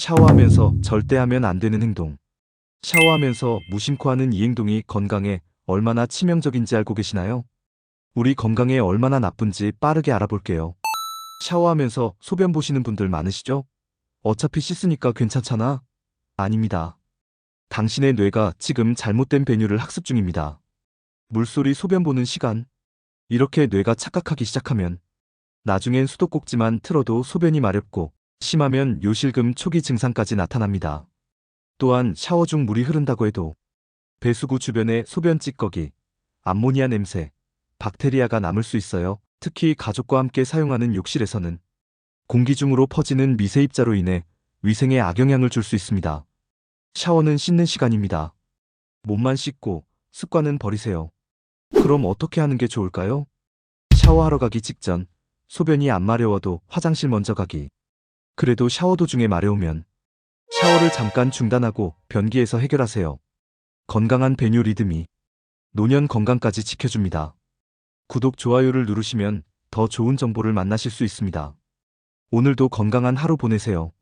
샤워하면서 절대 하면 안 되는 행동. 샤워하면서 무심코 하는 이 행동이 건강에 얼마나 치명적인지 알고 계시나요? 우리 건강에 얼마나 나쁜지 빠르게 알아볼게요. 샤워하면서 소변 보시는 분들 많으시죠? 어차피 씻으니까 괜찮잖아. 아닙니다. 당신의 뇌가 지금 잘못된 배뉴를 학습 중입니다. 물소리 소변 보는 시간. 이렇게 뇌가 착각하기 시작하면 나중엔 수도꼭지만 틀어도 소변이 마렵고 심하면 요실금 초기 증상까지 나타납니다. 또한 샤워 중 물이 흐른다고 해도 배수구 주변에 소변 찌꺼기, 암모니아 냄새, 박테리아가 남을 수 있어요. 특히 가족과 함께 사용하는 욕실에서는 공기 중으로 퍼지는 미세 입자로 인해 위생에 악영향을 줄 수 있습니다. 샤워는 씻는 시간입니다. 몸만 씻고 습관은 버리세요. 그럼 어떻게 하는 게 좋을까요? 샤워하러 가기 직전 소변이 안 마려워도 화장실 먼저 가기. 그래도 샤워 도중에 마려우면 샤워를 잠깐 중단하고 변기에서 해결하세요. 건강한 배뇨 리듬이 노년 건강까지 지켜줍니다. 구독, 좋아요를 누르시면 더 좋은 정보를 만나실 수 있습니다. 오늘도 건강한 하루 보내세요.